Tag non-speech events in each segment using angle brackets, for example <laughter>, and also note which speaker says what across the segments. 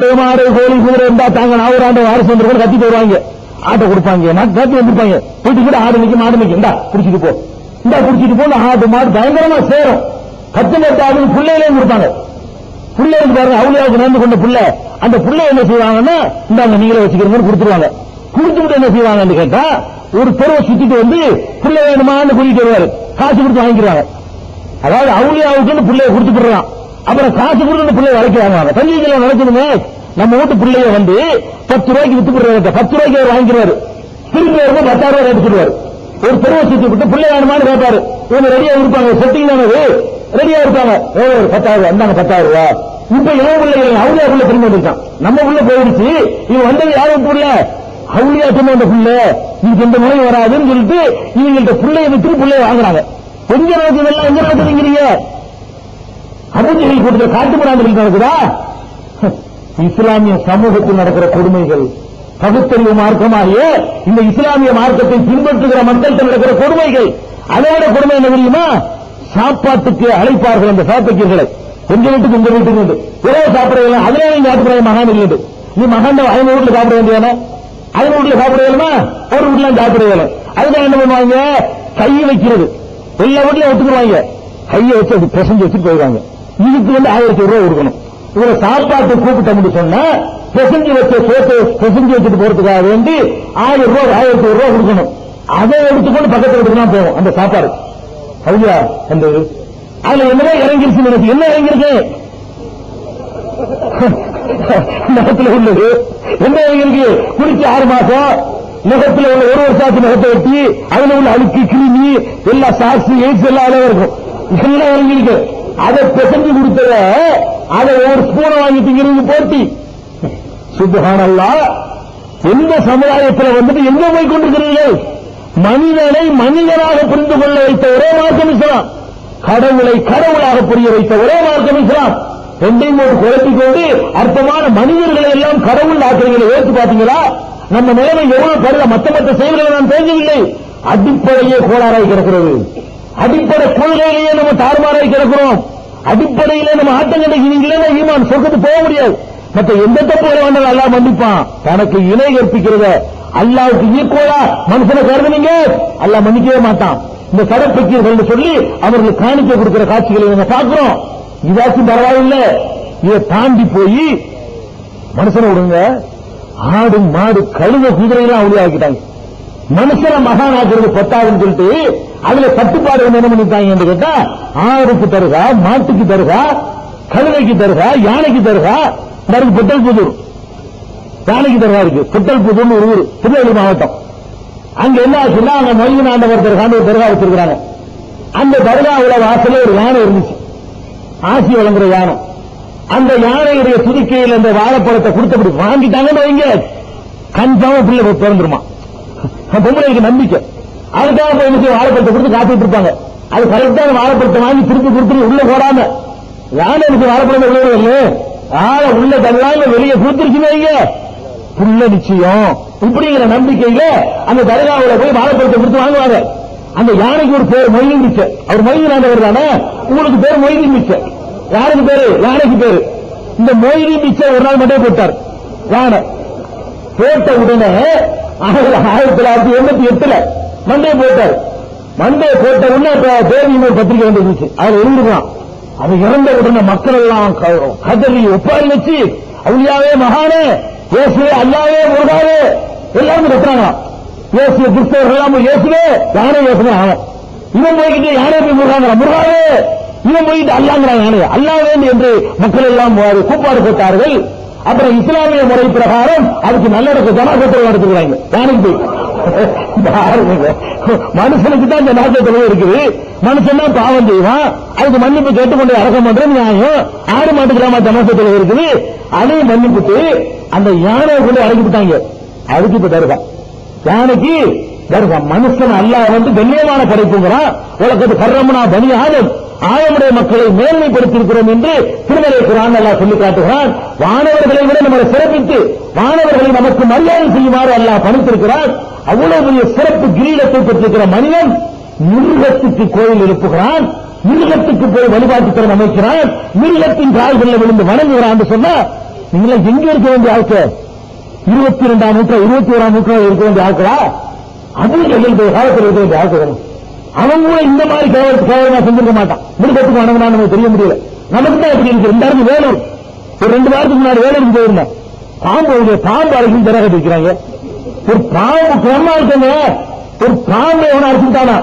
Speaker 1: மாடு கோழி குதிரை இருந்தா தாங்க நான் நாவராண்ட வாரிசு வந்து கூட கத்திட்டு வருவாங்க ஆட்டை கொடுப்பாங்க. நான் கத்தி வந்திருப்பாங்க. போயிட்டு கூட ஆடு நிக்கும் மாடு நிக்கும் இந்தா குடிச்சிட்டு போ. இந்தா குடிச்சிட்டு போ ஆடு மாடு பயங்கரமா சேரும். கத்து நட்டாடு பிள்ளையிலையும் கொடுப்பாங்க. பிள்ளைகளுக்கு பாருங்க அவளியாவுக்கு நடந்து கொண்ட பிள்ளை. அந்த புள்ளை என்ன செய்வாங்கன்னா இந்தாங்க நீங்களே வச்சுக்கிறீங்கன்னு கொடுத்துருவாங்க. கொடுத்துட்டு என்ன செய்வாங்கன்னு கேட்டா ஒரு தெருவை சுத்திட்டு வந்து புள்ளை வேணுமான்னு கூட்டிட்டு வருவாரு. காசு கொடுத்து வாங்கிக்கிறாங்க அதாவது அவுளியாவுக்கு பிள்ளைய கொடுத்துடுறான் அப்புறம் காசு கொடுத்து அந்த பிள்ளைய வளைக்க வாங்குவாங்க நடக்குதுங்க. நம்ம வீட்டு பிள்ளைய வந்து பத்து ரூபாய்க்கு வித்து போடுறாரு பத்து ரூபாய்க்கு அவர் வாங்கிக்கிறாரு. திரும்பி வரும்போது பத்தாயிரம் ரூபாய் எடுத்துடுவாரு ஒரு தெருவை சுத்தி விட்டு பிள்ளை வேணுமான்னு கேட்பாரு. இவங்க ரெடியா இருப்பாங்க. செட்டிங் தானே ரெடியா இருப்பாங்க. எவ்வளவு ஒரு பத்தாயிரம் ரூபாய் இந்தாங்க பத்தாயிரம் ரூபாய். இப்ப இவன் பிள்ளைகள் அவுளியா பிள்ளை திரும்ப வந்துருக்கான். நம்ம உள்ள போயிடுச்சு. இவன் வந்தது யாரும் புள்ள அவுளியா திரும்ப அந்த புள்ள. இதுக்கு எந்த முறை வராதுன்னு சொல்லிட்டு இவங்கள்ட்ட பிள்ளைய வித்து பிள்ளைய வாங்குறாங்க. எங்க நடக்குது எல்லாம் எங்க நடக்குதுங்கிறீங்க? அபுஜெயில் கூட்டத்தில் காட்டுமிராண்டில் நடக்குதா? இஸ்லாமிய சமூகத்தில் நடக்கிற கொடுமைகள். பகுத்தறிவு மார்க்கமாகிய இந்த இஸ்லாமிய மார்க்கத்தை பின்பற்றுகிற மக்கள்கிட்ட நடக்கிற கொடுமைகள். அதோட கொடுமை என்ன தெரியுமா? சாப்பாட்டுக்கு அழைப்பார்கள் அந்த சாப்பிட்டீர்களை. எங்க வீட்டுக்கு உங்க வீட்டுக்கு உண்டு இரவு சாப்பிடுறீங்களா அதனால நீங்க சாப்பிடுற மகான் இல்லை நீ மகான் ஐநூறு வீட்டுல சாப்பிட வேண்டியதானே? ஐநூறு வீட்டுல சாப்பிட வேணுமா? ஒரு வீட்டுல சாப்பிட வேணும். அதுதான் என்ன பண்ணுவாங்க? கை வைக்கிறது. எல்லா வீட்லயும் ஒத்துக்குவாங்க. கையை வச்சு அது பிசைஞ்சு வச்சுட்டு போயிடுவாங்க. இதுக்கு வந்து ஆயிரத்தி ரூபாய் கொடுக்கணும். இதுல சாப்பாட்டு கூப்பிட்டோம்னு சொன்னா பிசைஞ்சு வச்ச சோத்தை பிசைஞ்சு வச்சுட்டு போறதுக்காக வேண்டி ஆயிரம் ரூபாய் ஆயிரத்தி ரூபாய் கொடுக்கணும். அதை எடுத்துக்கொண்டு பக்கத்துல எடுத்துதான் போகும் அந்த சாப்பாடு. சரியா அந்த அதுல என்னவே இறங்கிருச்சு எனக்கு என்ன இறங்கிருக்கேன் நகத்துல உள்ளது. என்ன இறங்கிருக்கு குடிச்சு ஆறு மாசம். நகத்துல உள்ள ஒரு வருஷாச்சு நகத்தை வெட்டி அதுல உள்ள அழுக்கு கிருமி எல்லா சாசு எய்ட்ஸ் எல்லாம் அளவு இருக்கும். இதெல்லாம் இறங்கிருக்கு அதை பிசைஞ்சு கொடுத்தத அதை ஒரு ஸ்பூனை வாங்கி திங்கிறது போட்டி. சுபஹானல்லா எந்த சமுதாயத்தில் வந்துட்டு எங்க போய் கொண்டிருக்கிறீர்கள்? மனிதனை மனிதனாக புரிந்து கொள்ள வைத்த ஒரே மார்க்கம் இஸ்லாம். கடவுளை கடவுளாக புரிய வைத்த ஒரே மார்க்கம் இஸ்லாம். ரெண்டையும் ஒரு குழப்பிக் கொண்டு அற்பமான மனிதர்களை எல்லாம் கடவுள் ஆக்கிரங்களை ஏற்று பார்த்தீங்களா? நம்ம நிலைமை எவ்வளவு கருத மத்த மற்ற செயல்களை நான் தெரிஞ்சவில்லை அடிப்படையே கோளாறாய் கிடக்கிறது. அடிப்படை கொள்கையிலேயே நம்ம தாறுமாறாய் கிடக்கிறோம். அடிப்படையிலே நம்ம ஆட்டம் கிடைக்கிறீங்களே ஈமான் சொர்க்கத்து போக முடியாது. மற்ற எந்த தப்பு வேண்டாம் அல்லா மன்னிப்பான். தனக்கு இணை கற்பிக்கிறத அல்லாவுக்கு ஈக்குவலா மனுஷனை கருதுனீங்க? அல்லாஹ் மன்னிக்கவே மாட்டான். இந்த சடப்பைக்கீர்கள் சொல்லி அவர்களுக்கு காணிக்க கொடுக்கிற காட்சிகளை நம்ம பார்க்கிறோம். இதாச்சும் பரவாயில்லை. இதை தாண்டி போய் மனுஷனை விடுங்க. ஆடு மாடு கழுத குதிரையெல்லாம் அவளியாக்கிட்டாங்க. மனுஷனை மகானாக்குறது பத்தாதுன்னு சொல்லிட்டு அதுல கட்டுப்பாடு என்ன பண்ணிட்டாங்க என்று கேட்டா ஆறுக்கு தருகா மாட்டுக்கு தருகா கழுதைக்கு தருகா யானைக்கு தருகா மருந்து புத்தல் புதூர். யானைக்கு தருகா இருக்கு. புத்தல் புதூர்னு ஒரு ஊர். திருநெல்வேலி மாவட்டம். அங்க என்ன ஆச்சுன்னா அங்க மொழியின் ஆண்டவர் தருகான்னு ஒரு தருகா வச்சிருக்கிறாங்க. அந்த தர்காவுல வாசல ஒரு யானை இருந்துச்சு. ஆசி வழங்குற யானை. அந்த யானையுடைய துதிக்கையில் அந்த வாழைப்பழத்தை கொடுத்தபடி வாங்கிட்டாங்கன்னு வைங்க. கன்ஃபார்மா பிள்ளை பிறந்துருமா. பொம்பளைக்கு நம்பிக்கை. அதுக்காக போய் என்ன செய்ய வாழைப்பழத்தை கொடுத்து காத்துட்டு இருப்பாங்க. அது கரெக்டான வாழைப்பழத்தை வாங்கி திருப்பி கொடுத்துட்டு உள்ள போடாம. யானை எனக்கு வாழைப்பழம் விளையாடுவல்ல ஆளை உள்ள தள்ளாம வெளியே கொடுத்துருச்சுன்னு வைங்க. புள்ள நிச்சயம். இப்படிங்கிற நம்பிக்கையில அந்த தர்காவுல போய் வாழைப்பழத்தை கொடுத்து வாங்குவாங்க. அந்த யானைக்கு ஒரு பேர் மொய்தீன் மிச்ச அவர் மொய்தீன் தானே? உங்களுக்கு பேர் மொய்தீன் மிச்ச யாருக்கு பேரு? யானைக்கு பேரு. இந்த மொய்தீன் மிச்ச ஒரு நாள் மட்டும் போட்டார். யானை. போட்ட உடனே ஆயிரத்தி ஆயிரத்தி தொள்ளாயிரத்தி எண்பத்தி எட்டுல மண்டே போட்டார். மண்டே போட்ட உடனே இப்ப தேவி ஒரு பத்திரிகை வந்துருந்துச்சு அவர் எழுந்துருக்கான் அது இறந்த உடனே மக்கள் எல்லாம் கதறி ஒப்பாரி வச்சு அவுளியாவே மகானே இயேசுவே அல்லாவே முருகாவே. எல்லாரும் கத்துறாங்க இயேசு கிறிஸ்தவர்கள் எல்லாம் இயேசுவே யானை இயேசுவே அவன் இவன் போய்கிட்டு யானை போய் முருகாங்க முருகாவே இவன் போய்கிட்டு அல்லாங்கிறான் யானை அல்லாவே என்று மக்கள் எல்லாம் கூப்பாடு போட்டார்கள். அப்புறம் இஸ்லாமிய முறை பிரகாரம் அதுக்கு நல்லடக்க ஜனாசத்தில் எடுத்துக்கிறாங்க யானைக்கு போய். மனுஷனுக்கு தான் இந்த நாசத்தன்மை இருக்குது. மனுஷன் தான் பாவம் செய்வான். அதுக்கு மன்னிப்பு கேட்டுக்கொண்டு அடக்கம் பண்றது நியாயம். கிராம மாட்டுக்கலாமா ஜனாசத்தில் இருக்குது. அதையும் மன்னிப்புட்டு அந்த யானை கொண்டு அடக்கி விட்டாங்க. அதுக்கு இப்ப தருகா. யானைக்கு தருகா. மனுஷன் அல்ல வந்து கண்ணியமான படைப்புங்கிறான். உலகத்து கர்ரமனா பனி ஆதம். ஆழமுடைய மக்களை மேன்மைப்படுத்தியிருக்கிறோம் என்று திருமலை குரான் அல்லாஹ் சொல்லி காட்டுகிறான். வானவர்களை விட நம்மளை சிறப்பித்து வானவர்களை நமக்கு மரியாதை செய்யுமாறு அல்லாஹ் பணித்திருக்கிறான் அவ்வளவு பெரிய சிறப்பு கிரீடத்தை பெற்றிருக்கிற மனிதன் மிருகத்துக்கு கோயில் எழுப்புகிறான். மிருகத்துக்கு போய் வழிபாட்டு திறன் அமைக்கிறான். மிருகத்தின் கால்களில் விழுந்து வணங்குகிறான் சொன்னா நீங்களா எங்க இருக்க வேண்டிய ஆட்கள்? இருபத்தி இரண்டாம் நூற்றாண்டு இருபத்தி ஓராம் நூற்றாண்டு இருக்க வேண்டிய ஆட்களா? அதுவும் எங்களுடைய காலத்தில் இருக்க வேண்டிய ஆட்கள். அவன் கூட இந்த மாதிரி கேவல கேவலமா செஞ்சிருக்க மாட்டான். விடுபட்டுக்கு வணங்கினா நமக்கு தெரிய முடியல. நமக்கு தான் எப்படி இருக்கு. ரெண்டாயிரம் வேலூர். ஒரு ரெண்டு வாரத்துக்கு முன்னாடி வேலூர் போயிருந்தேன். பாம்பு ஒரு பாம்பு அழைக்கும் திறக வைக்கிறாங்க ஒரு பாம்பு கிரமா இருக்குங்க. ஒரு பாம்பு எவனா அடிச்சுட்டானா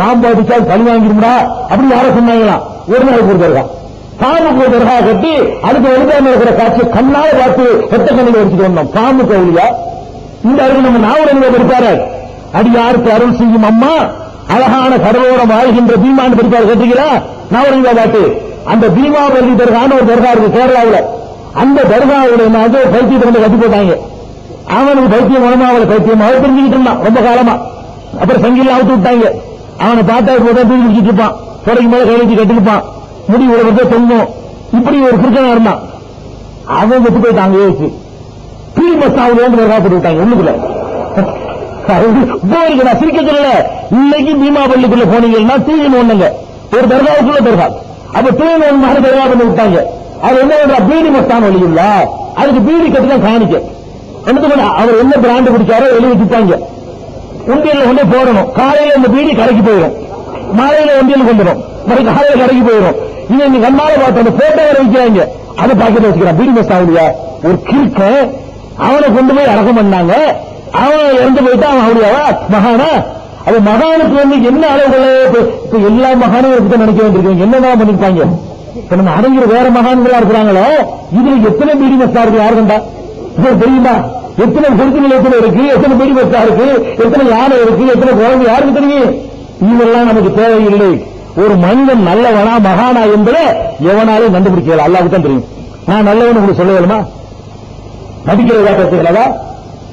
Speaker 1: பாம்பு அடிச்சா பழி வாங்கிடும்டா. அப்படின்னு யாரும் சொன்னாங்களா? ஒரு நாளைக்கு ஒரு தரகா பாம்புக்கு ஒரு கட்டி அதுக்கு எழுதாம இருக்கிற காட்சி கண்ணால பார்த்து எத்த கண்ணில் வச்சுட்டு வந்தோம் பாம்பு கவுளியா இந்த அருள் நம்ம நாவலங்க இருப்பாரு அடியாருக்கு அருள் செய்யும் அம்மா? அழகான கடலோரம் வாழ்கின்ற பீமான்னு படிப்பாரு கேட்டீங்களா நாவலங்க பாட்டு. அந்த பீமாவல்லி தர்கான்னு ஒரு தர்கா இருக்கு கேரளாவில். அந்த தர்காவுடைய என்ன ஆச்சு, பைத்தியத்தை கொண்டு கட்டி போட்டாங்க. அவனுக்கு பைத்தியம் மூலமா அவளை பைத்தியம் அவள் தெரிஞ்சுக்கிட்டு இருந்தான் ரொம்ப காலமா. அப்புறம் சங்கில அவுத்து விட்டாங்க. அவனை பார்த்தா போதா தூக்கி வச்சுட்டு இருப்பான். தொடங்கி மேல கை வச்சு கட்டிருப்பான் முடி உலகத்தை தொங்கும். இப்படி ஒரு கிருக்கனா இருந்தான். அவன் வெட்டு போயிட்டான் அங்கே வச்சு பீ மஸ்தாவில் வந்து வரா போட்டு விட்டாங்க உள்ளுக்குள்ள நான் <laughs> சிரிக்க சொல்லல. இன்னைக்கு பீமாபள்ளிக்குள்ள போனீங்கன்னா தூயின் ஒண்ணுங்க. ஒரு தர்காவுக்குள்ள தர்கா. அப்ப தூயின் ஒன்று மாதிரி தர்கா பண்ணி விட்டாங்க. அது என்ன பண்றா? பீடி மஸ்தான் வழி இல்ல அதுக்கு பீடி கட்டி தான் காணிக்க. என்ன பண்ண? அவர் என்ன பிராண்டு குடிச்சாரோ எழுதி வச்சுட்டாங்க உண்டியல்ல கொண்டே போடணும். காலையில இந்த பீடி கடைக்கு போயிடும் மாலையில உண்டியல் கொண்டுடும் மறு காலையில கடைக்கு போயிடும் இதை நீ கண்ணால பார்த்து அந்த போட்டோ வர வைக்கிறாங்க அதை பாக்கெட் வச்சுக்கிறான். பீடி மஸ்தாவுடைய ஒரு கிறுக்க அவனை கொண்டு போய் அடக்கம் பண்ணாங்க. அவன் இறந்து போயிட்டு அவன் அவருடையவா மகானா? அது மகானுக்கு வந்து என்ன அளவுகள இப்ப எல்லா மகானும் இருக்கு நினைக்க வேண்டியிருக்காங்க. என்னதான் பண்ணிருப்பாங்க இப்ப நம்ம அடங்கிற வேற மகான்களா இருக்கிறாங்களோ? இதுல எத்தனை மீடி மஸ்தா யாரு கண்டா? தெரியுமா? எத்தனை குருத்து நிலையத்தில் இருக்கு? எத்தனை பீடி மஸ்தா இருக்கு? எத்தனை யானை இருக்கு? எத்தனை குழந்தை யாருக்கு தெரியும்? இதெல்லாம் நமக்கு தேவையில்லை. ஒரு மனிதன் நல்லவனா மகானா என்பதை எவனாலும் கண்டுபிடிக்கல. அல்லாவுக்கு தான் தெரியும். நான் நல்லவன் உங்களுக்கு சொல்ல வேணுமா நடிக்கிறதா பேசுகிறதா?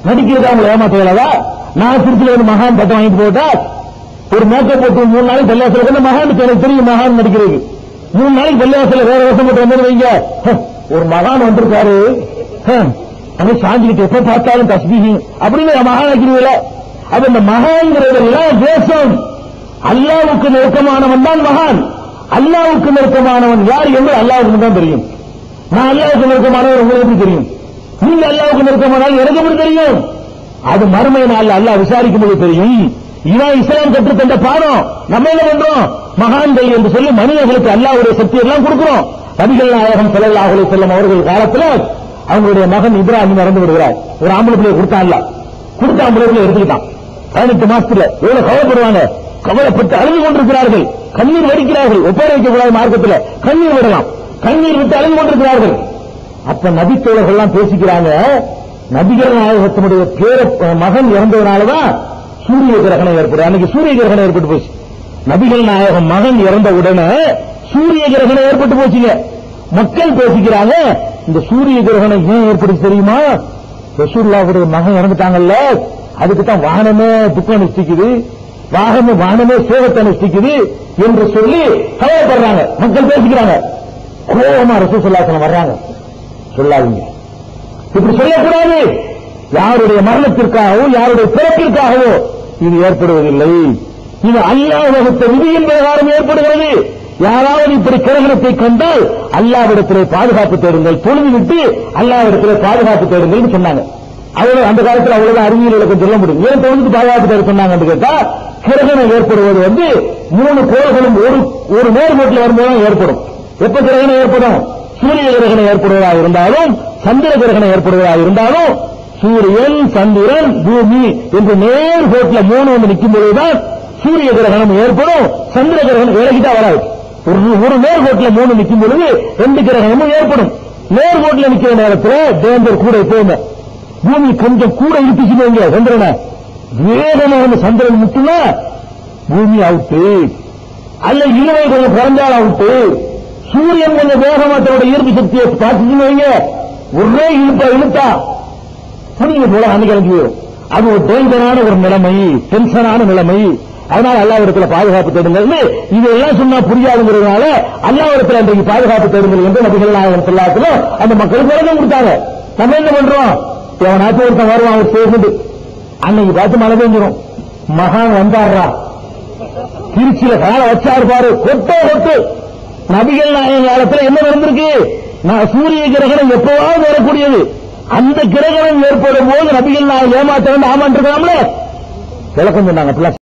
Speaker 1: நடிக்கிறதா உங்களை ஏமாற்றுகிறதா நான் திருச்சியில ஒரு மகான் பட்டம் வாங்கிட்டு போட்டால் ஒரு மேக்கப் போட்டு மூணு நாளைக்கு பள்ளியாசல வந்து மகான் எனக்கு தெரியும் மகான் நடிக்கிறது. மூணு நாளைக்கு பள்ளியாசல வேற வருஷம் போட்டு வந்து வைங்க. ஹ, ஒரு மகான் வந்திருக்காரு. ஹ, சாஞ்சிக்கிட்டு எப்ப பார்த்தாலும் தஸ்பீஹி. அப்படின்னு மகான் ஆக்கிறீங்களா அப்ப இந்த மகான்கிறதெல்லாம் தேசம். அல்லாவுக்கு நெருக்கமானவன் தான் மகான். அல்லாவுக்கு நெருக்கமானவன் யார் என்று அல்லாவுக்கு தான் தெரியும். நான் அல்லாவுக்கு நெருக்கமானவர் உங்களுக்கு எப்படி தெரியும்? நீங்க அல்லாவுக்கு நெருக்கமானால் எனக்கு எப்படி தெரியும்? அது மறுமை நாள் அல்ல விசாரிக்கும் போது தெரியும் இவன் இஸ்லாம் கற்றுத்தந்த பாடம் நம்ம என்ன பண்றோம்? மகான்கள் என்று சொல்லி மனிதர்களுக்கு அல்லாவுடைய சக்தி எல்லாம் கொடுக்கிறோம். நபிகள் நாயகம் ஸல்லல்லாஹு செல்லும் அவர்கள் காலத்துல அவங்களுடைய மகன் இப்ராஹிம் இறந்து விடுகிறார். ஒரு ஆம்பளை பிள்ளையை கொடுத்தான் கொடுத்த ஆம்பளை பிள்ளை எடுத்துக்கிட்டான். பதினெட்டு மாசத்துல எவ்வளவு கவலைப்படுவாங்க? கவலைப்பட்டு அழுது கொண்டிருக்கிறார்கள். கண்ணீர் வடிக்கிறார்கள். ஒப்படை வைக்கக்கூடாது மார்க்கத்துல கண்ணீர் விடலாம். கண்ணீர் விட்டு அழுது கொண்டிருக்கிறார்கள். அப்ப நபித்தோழர்கள் எல்லாம் பேசிக்கிறாங்க நபிகள் நாயகத்தினுடைய பேர மகன் இறந்ததுனாலதான் சூரிய கிரகணம் ஏற்படும் அன்னைக்கு சூரிய கிரகணம் ஏற்பட்டு போச்சு. நபிகள் நாயகம் மகன் இறந்த உடனே சூரிய கிரகணம் ஏற்பட்டு போச்சுங்க. மக்கள் பேசிக்கிறாங்க இந்த சூரிய கிரகணம் ஏன் ஏற்படுச்சு தெரியுமா? ரசூல்லாவுடைய மகன் இறந்துட்டாங்கல்ல அதுக்கு தான் வானமே துக்கம் அனுஷ்டிக்குது வாகன வானமே சோகத்தை அனுஷ்டிக்குது என்று சொல்லி கவலைப்படுறாங்க. மக்கள் பேசிக்கிறாங்க. கோபமா ரசூசல்லாசனம் வர்றாங்க. சொல்லாதீங்க. இப்படி சொல்லக்கூடாது. யாருடைய மரணத்திற்காகவோ யாருடைய பிறப்பிற்காகவோ இது ஏற்படுவதில்லை. இது அல்லாஹ் வகுத்த விதியின் பிரகாரம் ஏற்படுகிறது. யாராவது இப்படி கிரகணத்தை கண்டால் அல்லாவிடத்திலே பாதுகாப்பு தேடுங்கள். தொழுது விட்டு அல்லாவிடத்திலே பாதுகாப்பு தேடுங்கள் சொன்னாங்க. அவ்வளவு அந்த காலத்துல அவ்வளவு அறிவியல் இலக்கம் சொல்ல முடியும். ஏன் தொழுது பாதுகாப்பு தேட சொன்னாங்கன்னு கேட்டா கிரகணம் ஏற்படுவது வந்து மூணு கோள்களும் ஒரு ஒரு நேர்கோட்டில் வரும்போது ஏற்படும். எப்ப கிரகணம் ஏற்படும்? சூரிய கிரகணம் ஏற்படுவதாக இருந்தாலும் சந்திர கிரகணம் ஏற்படுவதாக இருந்தாலும் சூரியன் சந்திரன் பூமி என்று நேர் கோட்டில் மூணு வந்து நிற்கும் பொழுதுதான் சூரிய கிரகணம் ஏற்படும் சந்திர கிரகணம் விலகிட்டா வராது. ஒரு ஒரு நேர்கோட்டில் மூணு நிற்கும் பொழுது ரெண்டு கிரகணமும் ஏற்படும். நேர்கோட்டில் நிற்கிற நேரத்தில் தேந்தர் கூட போங்க பூமி கொஞ்சம் கூட இழுத்துச்சுன்னு சந்திரன. சந்திரனை வந்து சந்திரன் முட்டுனா பூமி அவுட்டு. அல்ல இருவை கொஞ்சம் குறைஞ்சால் அவுட்டு. சூரியன் கொஞ்சம் வேகமா தன்னோட ஈர்ப்பு சக்தியை பார்த்துச்சுன்னு வைங்க. ஒரே இழுப்பா இழுத்தா புரியுது போல அன்னைக்கு வரும் அது ஒரு டேஞ்சரான ஒரு நிலைமை டென்ஷனான நிலைமை. அதனால அல்லாவிடத்துல பாதுகாப்பு தேடுங்கள். இதெல்லாம் சொன்னா புரியாதுங்கிறதுனால அல்லாவிடத்துல அன்றைக்கு பாதுகாப்பு தேடுங்கள் என்று நபிகள் நாயகம் சொல்லாத்துல அந்த மக்களுக்கு விளக்கம் கொடுத்தாங்க. நம்ம என்ன பண்றோம்? எவனாச்சும் ஒருத்தன் வருவான் அவர் பேசிட்டு. அன்னைக்கு பார்த்து மழை பெஞ்சிரும். மகான் வந்தாடுறா திருச்சியில காலை வச்சா இருப்பாரு கொட்டோ கொட்டு. நபிகள் நாயகம் காலத்துல என்ன நடந்திருக்கு? நான் சூரிய கிரகணம் எப்பவாவது வரக்கூடியது. அந்த கிரகணம் ஏற்படும் போது நபிகள் நாயகம் ஏமாற்றம் வேண்டும் ஆமான் இருக்கலாம்ல விளக்கம் சொன்னாங்க